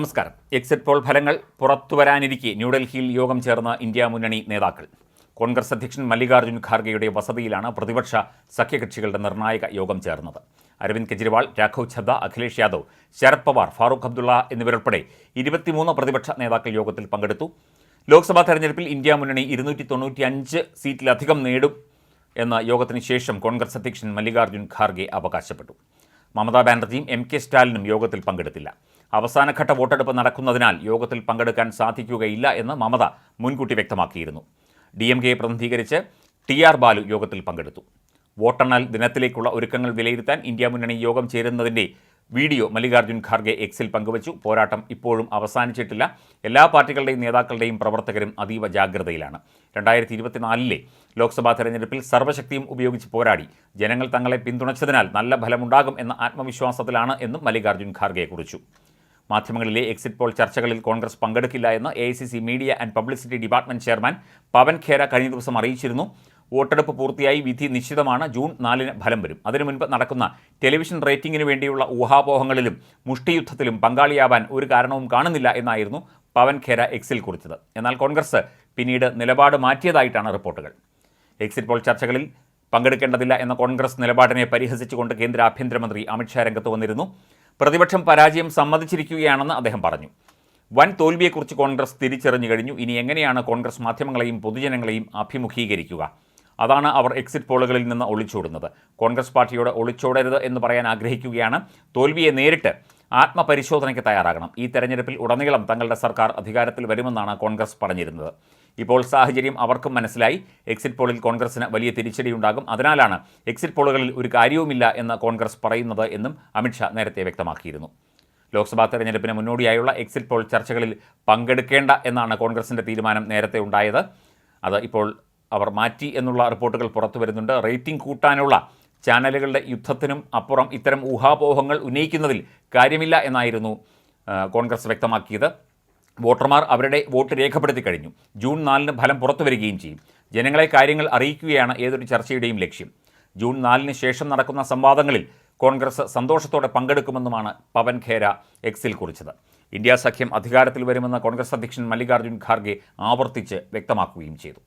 നമസ്കാരം. Exit poll ഫലങ്ങൾ പുറത്തുവരാനിരിക്കെ ന്യൂഡൽഹിയിൽ യോഗം ചേർന്ന ഇന്ത്യ മുന്നണി നേതാക്കൾ. കോൺഗ്രസ് അധ്യക്ഷൻ മല്ലികാർജുൻ ഖാർഗെയുടെ വസതിയിലാണ് പ്രതിപക്ഷ സഖ്യകക്ഷികളുടെ നിർണായക യോഗം ചേർന്നത്. അരവിന്ദ് കെജ്രിവാൾ രാഘവ് ഛദ്ദ അഖിലേഷ് യാദവ് ശരത് പവാർ ഫാറൂഖ് അബ്ദുള്ള എന്നിവരുൾപ്പെടെ ഇരുപത്തിമൂന്ന് പ്രതിപക്ഷ നേതാക്കൾ യോഗത്തിൽ പങ്കെടുത്തു. ലോക്സഭാ തെരഞ്ഞെടുപ്പിൽ ഇന്ത്യ മുന്നണി ഇരുന്നൂറ്റി തൊണ്ണൂറ്റിയഞ്ച് സീറ്റിലധികം നേടും എന്ന യോഗത്തിന് ശേഷം കോൺഗ്രസ് അധ്യക്ഷൻ മല്ലികാർജുൻ ഖാർഗെ അവകാശപ്പെട്ടു. മമതാ ബാനർജിയും എം കെ സ്റ്റാലിനും യോഗത്തിൽ പങ്കെടുത്തില്ല. അവസാനഘട്ട വോട്ടെടുപ്പ് നടക്കുന്നതിനാൽ യോഗത്തിൽ പങ്കെടുക്കാൻ സാധിക്കുകയില്ല എന്ന് മമത മുൻകൂട്ടി വ്യക്തമാക്കിയിരുന്നു. ഡി എം കെയെ പ്രതിനിധീകരിച്ച് ടി ആർ ബാലു യോഗത്തിൽ പങ്കെടുത്തു. വോട്ടെണ്ണൽ ദിനത്തിലേക്കുള്ള ഒരുക്കങ്ങൾ വിലയിരുത്താൻ ഇന്ത്യ മുന്നണി യോഗം ചേരുന്നതിന്റെ വീഡിയോ മല്ലികാർജുൻ ഖാർഗെ എക്സിൽ പങ്കുവച്ചു. പോരാട്ടം ഇപ്പോഴും അവസാനിച്ചിട്ടില്ല. എല്ലാ പാർട്ടികളുടെയും നേതാക്കളുടെയും പ്രവർത്തകരും അതീവ ജാഗ്രതയിലാണ്. രണ്ടായിരത്തി ഇരുപത്തിനാലിലെ ലോക്സഭാ തെരഞ്ഞെടുപ്പിൽ സർവശക്തിയും ഉപയോഗിച്ച് പോരാടി. ജനങ്ങൾ തങ്ങളെ പിന്തുണച്ചതിനാൽ നല്ല ഫലമുണ്ടാകും എന്ന ആത്മവിശ്വാസത്തിലാണ് എന്നും മല്ലികാർജുൻ ഖാർഗെ കുറിച്ചു. മാധ്യമങ്ങളിലെ എക്സിറ്റ് പോൾ ചർച്ചകളിൽ കോൺഗ്രസ് പങ്കെടുക്കില്ല എന്ന് a media and publicity department chairman Pawan Khera കഴിഞ്ഞ ദിവസം അറിയിച്ചിരുന്നു. വോട്ടെടുപ്പ് പൂർത്തിയായി വിധി നിശ്ചിതമാണ്. ജൂൺ നാലിന് ഫലം വരും. അതിനു മുൻപ് നടക്കുന്ന ടെലിവിഷൻ റേറ്റിംഗിന് വേണ്ടിയുള്ള ഊഹാപോഹങ്ങളിലും മുഷ്ടിയുദ്ധത്തിലും പങ്കാളിയാവാൻ ഒരു കാരണവും കാണുന്നില്ല എന്നായിരുന്നു പവൻ ഖേര എക്സിൽ കുറിച്ചത്. എന്നാൽ കോൺഗ്രസ് പിന്നീട് നിലപാട് മാറ്റിയതായിട്ടാണ് റിപ്പോർട്ടുകൾ. എക്സിറ്റ് പോൾ ചർച്ചകളിൽ പങ്കെടുക്കേണ്ടതില്ല എന്ന കോൺഗ്രസ് നിലപാടിനെ പരിഹസിച്ചുകൊണ്ട് കേന്ദ്ര ആഭ്യന്തരമന്ത്രി അമിത്ഷാ രംഗത്ത് വന്നിരുന്നു. പ്രതിപക്ഷം പരാജയം സമ്മതിച്ചിരിക്കുകയാണെന്ന് അദ്ദേഹം പറഞ്ഞു. വൻ തോൽവിയെക്കുറിച്ച് കോൺഗ്രസ് തിരിച്ചറിഞ്ഞു കഴിഞ്ഞു. ഇനി എങ്ങനെയാണ് കോൺഗ്രസ് മാധ്യമങ്ങളെയും പൊതുജനങ്ങളെയും അഭിമുഖീകരിക്കുക? അതാണ് അവർ എക്സിറ്റ് പോളുകളിൽ നിന്ന് ഒളിച്ചോടുന്നത്. കോൺഗ്രസ് പാർട്ടിയോട് ഒളിച്ചോടരുത് എന്ന് പറയാൻ ആഗ്രഹിക്കുകയാണ്. തോൽവിയെ നേരിട്ട് ആത്മപരിശോധനയ്ക്ക് തയ്യാറാകണം. ഈ തെരഞ്ഞെടുപ്പിൽ ഉടനീളം തങ്ങളുടെ സർക്കാർ അധികാരത്തിൽ വരുമെന്നാണ് കോൺഗ്രസ് പറഞ്ഞിരുന്നത്. ഇപ്പോൾ സാഹചര്യം അവർക്കും മനസ്സിലായി. എക്സിറ്റ് പോളിൽ കോൺഗ്രസിന് വലിയ തിരിച്ചടിയുണ്ടാകും. അതിനാലാണ് എക്സിറ്റ് പോളുകളിൽ ഒരു കാര്യവുമില്ല എന്ന് കോൺഗ്രസ് പറയുന്നത് എന്നും അമിത്ഷാ നേരത്തെ വ്യക്തമാക്കിയിരുന്നു. ലോക്സഭാ തെരഞ്ഞെടുപ്പിന് മുന്നോടിയായുള്ള എക്സിറ്റ് പോൾ ചർച്ചകളിൽ പങ്കെടുക്കേണ്ട എന്നാണ് കോൺഗ്രസിന്റെ തീരുമാനം നേരത്തെ ഉണ്ടായത്. അത് ഇപ്പോൾ അവർ മാറ്റി എന്നുള്ള റിപ്പോർട്ടുകൾ പുറത്തു വരുന്നുണ്ട്. റേറ്റിംഗ് കൂട്ടാനുള്ള ചാനലുകളുടെ യുദ്ധത്തിനും അപ്പുറം ഇത്തരം ഊഹാപോഹങ്ങൾ ഉന്നയിക്കുന്നതിൽ കാര്യമില്ല എന്നായിരുന്നു കോൺഗ്രസ് വ്യക്തമാക്കിയത്. വോട്ടർമാർ അവരുടെ വോട്ട് രേഖപ്പെടുത്തി കഴിഞ്ഞു. ജൂൺ നാലിന് ഫലം പുറത്തു വരികയും ചെയ്യും. ജനങ്ങളെ കാര്യങ്ങൾ അറിയിക്കുകയാണ് ഏതൊരു ചർച്ചയുടെയും ലക്ഷ്യം. ജൂൺ നാലിന് ശേഷം നടക്കുന്ന സംവാദങ്ങളിൽ കോൺഗ്രസ് സന്തോഷത്തോടെ പങ്കെടുക്കുമെന്നുമാണ് പവൻ ഖേര എക്സിൽ കുറിച്ചത്. ഇന്ത്യ സഖ്യം അധികാരത്തിൽ വരുമെന്ന് കോൺഗ്രസ് അധ്യക്ഷൻ മല്ലികാർജുൻ ഖാർഗെ ആവർത്തിച്ച് വ്യക്തമാക്കുകയും ചെയ്തു.